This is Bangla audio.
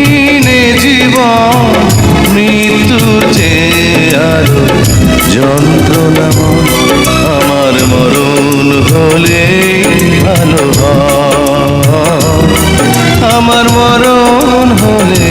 রঙিনে জীব মৃত্যু যে আরও যন্ত্রণাময় আমার মরণ হলে ভালো আমার মরণ হলে